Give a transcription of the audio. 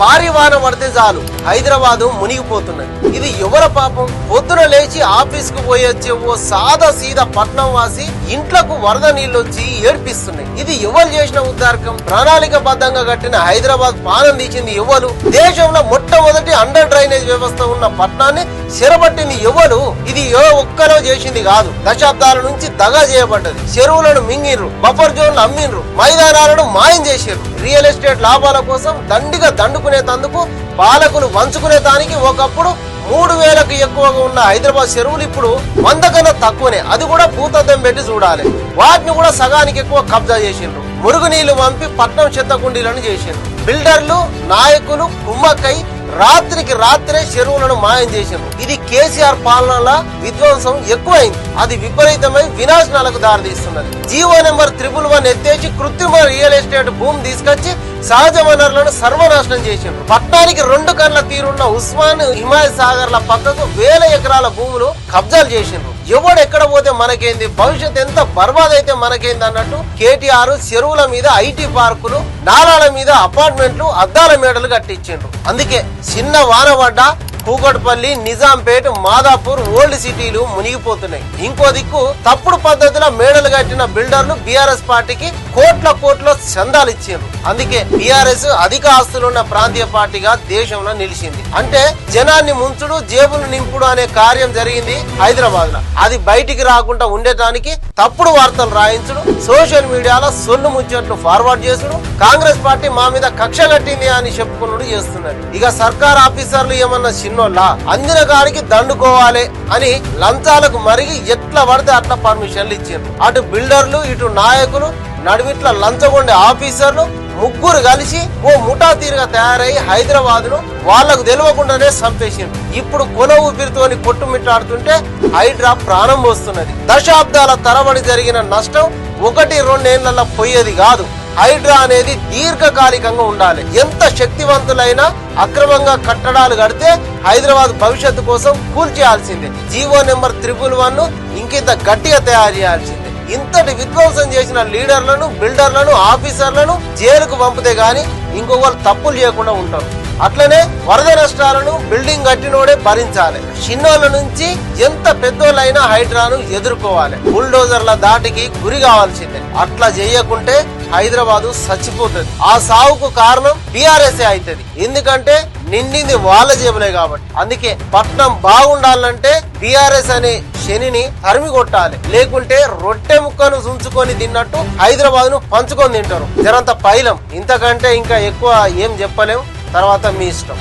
భారీ వాన పడితే చాలు. హైదరాబాద్ మునిగిపోతున్నది. ఇది ఎవర పాపం? పొద్దున లేచి ఆఫీస్కు పోయొచ్చే ఓ సాదా సీదా పట్నం వాసి ఇంట్లకు వరద నీళ్ళు వచ్చి ఏడ్పిస్తున్నాయి. ఇది ఎవరు చేసిన ఉద్దారకం ప్రణాళిక బద్దంగా కట్టిన హైదరాబాద్ పానం తీసింది ఎవరు? దేశంలో మొట్టమొదటి అండర్ డ్రైనేజ్ వ్యవస్థ ఉన్న పట్నాన్ని చెరబట్టింది ఎవరు? ఇది ఏ ఒక్కరో చేసింది కాదు. దశాబ్దాల నుంచి దగా చేయబడ్డది. చెరువులను మింగిర్రు బఫర్ జోన్లు అమ్మిండ్రు మైదానాలను మాయం చేసిర్రు. రియల్ ఎస్టేట్ లాభాల కోసం దండిగా వండుకునే తందుకు పాలకులు వంచుకునే దానికి ఒకప్పుడు మూడు వేలకు ఎక్కువగా ఉన్న హైదరాబాద్ చెరువులు ఇప్పుడు వంద కన్నా తక్కువనే. అది కూడా భూతద్దం పెట్టి చూడాలి. వాటిని కూడా సగానికి ఎక్కువ కబ్జా చేసిండ్రు. మురుగునీళ్ళు పంపి పట్నం చెత్త కుండీలను చేసిండ్రు. బిల్డర్లు నాయకులు కుమ్మక్కై రాత్రికి రాత్రే చెరువులను మాయం చేసిండ్రు. ఇది కేసీఆర్ పాలనల విధ్వంసం ఎక్కువైంది. అది విపరీతమై వినాశనాలకు దారితీస్తున్నది. జీవో నెంబర్ త్రిపుల్ వన్ ఎత్తేసి కృత్రిమ రియల్ ఎస్టేట్ భూమి తీసుకొచ్చి సహజ వనరులను సర్వనాశనం చేసిండ్రు. పట్టానికి రెండు కళ్ళ తీరున్న ఉస్మాన్ హిమాయత్ సాగర్ల పక్కకు వేల ఎకరాల భూములు కబ్జాలు చేసిండ్రు. ఎవడు ఎక్కడ పోతే మనకేంది? భవిష్యత్ ఎంత బర్బాద్ అయితే మనకేంది అన్నట్టు కేటీఆర్ చెరువుల మీద ఐటీ పార్కులు నాలాల మీద అపార్ట్మెంట్లు అద్దాల మేడలు కట్టించిండ్రు. అందుకే చిన్న వాన పడ్డా కూకట్పల్లి నిజాంపేట్ మాదాపూర్ ఓల్డ్ సిటీలు మునిగిపోతున్నాయి. ఇంకో దిక్కు తప్పుడు పద్ధతిలో మేడలు కట్టిన బిల్డర్లు బీఆర్ఎస్ పార్టీకి కోట్ల కోట్ల చందాలు ఇచ్చారు. అందుకే బీఆర్ఎస్ అధిక ఆస్తులున్న ప్రాంతీయ పార్టీగా దేశంలో నిలిచింది. అంటే జనాన్ని ముంచుడు జేబులు నింపుడు అనే కార్యం జరిగింది హైదరాబాద్లో అది బయటికి రాకుండా ఉండటానికి తప్పుడు వార్తలు రాయించుడు సోషల్ మీడియాలో సొన్ను ముచ్చట్లు ఫార్వర్డ్ చేసుడు కాంగ్రెస్ పార్టీ మా మీద కక్ష కట్టింది అని చెప్పుకున్నాడు చేస్తున్నారు ఇక సర్కార్ ఆఫీసర్లు ఏమన్నా చిన్న చిన్నోళ్ళ అందిన కాడికి దండుకోవాలి అని లంచాలకు మరిగి ఎట్లా పడితే అట్లా పర్మిషన్లు ఇచ్చారు అటు బిల్డర్లు ఇటు నాయకులు నడివిట్ల లంచగొండే ఆఫీసర్లు ముగ్గురు కలిసి ఓ ముఠా తీరుగా తయారై హైదరాబాద్ను వాళ్ళకు తెలియకుండానే చంపేసింది ఇప్పుడు కొన ఊపిరితోని కొట్టుమిట్టాడుతుంటే హైడ్రా ప్రాణం పోస్తున్నది. దశాబ్దాల తరబడి జరిగిన నష్టం ఒకటి రెండేళ్ళలో పోయేది కాదు. హైడ్రా అనేది దీర్ఘకాలికంగా ఉండాలి. ఎంత శక్తివంతులైనా అక్రమంగా కట్టడాలు కడితే హైదరాబాద్ భవిష్యత్తు కోసం కూల్ చేయాల్సిందే జీవో నెంబర్ త్రిపుల్ వన్ ఇంకింత గట్టిగా తయారు చేయాల్సిందే. ఇంతటి విధ్వంసం చేసిన లీడర్లను బిల్డర్లను ఆఫీసర్లను జైలుకు పంపితే గాని ఇంకొకరు తప్పులు చేయకుండా ఉంటారు. అట్లనే వరద నష్టాలను బిల్డింగ్ కట్టినోడే భరించాలి. చిన్నోళ్ళ నుంచి ఎంత పెద్దోళ్ళైనా హైడ్రాను ఎదుర్కోవాలి. బుల్డోజర్ల దాటికి గురి కావాల్సిందే. అట్లా చేయకుంటే హైదరాబాదు చచ్చిపోతుంది. ఆ సావుకు కారణం బీఆర్ఎస్ అవుతుంది ఎందుకంటే నిండింది వాళ్ళ జేబులే కాబట్టి. అందుకే పట్నం బాగుండాలంటే బీఆర్ఎస్ అనే శనిని తరిమి కొట్టాలి. లేకుంటే రొట్టె ముక్కను సుంచుకొని తిన్నట్టు హైదరాబాద్ను పంచుకొని తింటారు. జరంత పైలం. ఇంతకంటే ఇంకా ఎక్కువ ఏం చెప్పలేం. తర్వాత మీ ఇష్టం.